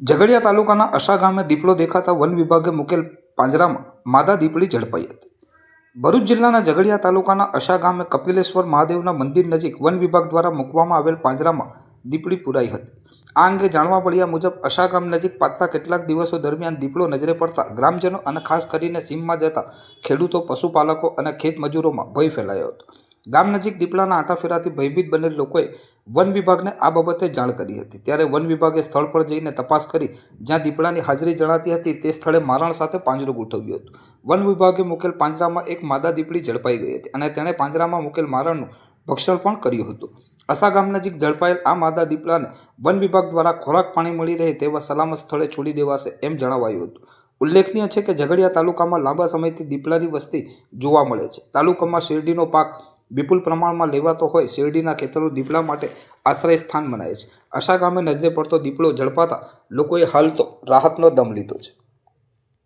ઝઘડિયા તાલુકાના અશા ગામે દીપડો દેખાતા વન વિભાગે મૂકેલ પાંજરામાં માદા દીપડી ઝડપાઈ હતી. ભરૂચ જિલ્લાના ઝઘડિયા તાલુકાના અશા ગામે કપિલેશ્વર મહાદેવના મંદિર નજીક વન વિભાગ દ્વારા મૂકવામાં આવેલ પાંજરામાં દીપડી પુરાઈ હતી. આ અંગે જાણવા મળ્યા મુજબ, અશા ગામ નજીક પાછલા કેટલાક દિવસો દરમિયાન દીપડો નજરે પડતા ગ્રામજનો અને ખાસ કરીને સીમમાં જતા ખેડૂતો, પશુપાલકો અને ખેત મજૂરોમાં ભય ફેલાયો હતો. ગામ નજીક દીપડાના આંટાફેરાથી ભયભીત બનેલ લોકોએ વન વિભાગને આ બાબતે જાણ કરી હતી. ત્યારે વન વિભાગે સ્થળ પર જઈને તપાસ કરી, જ્યાં દીપડાની હાજરી જણાતી હતી, તે સ્થળે મારણ સાથે પાંજરું ગોઠવ્યું હતું. વન વિભાગે મૂકેલ પાંજરામાં એક માદા દીપડી ઝડપાઈ ગઈ હતી અને તેણે પાંજરામાં મૂકેલ મારણનું ભક્ષણ પણ કર્યું હતું. અસા ગામ નજીક ઝડપાયેલ આ માદા દીપડાને વન વિભાગ દ્વારા ખોરાક પાણી મળી રહે તેવા સલામત સ્થળે છોડી દેવાશે એમ જણાવાયું હતું. ઉલ્લેખનીય છે કે ઝઘડિયા તાલુકામાં લાંબા સમયથી દીપડાની વસ્તી જોવા મળે છે. તાલુકામાં શેરડીનો પાક વિપુલ પ્રમાણમાં લેવાતો હોય શેરડીના ખેતરો દીપડા માટે આશ્રય સ્થાન મનાય છે. આશા ગામે નજરે પડતો દીપડો ઝડપાતા લોકોએ હાલ તો રાહતનો દમ લીધો છે.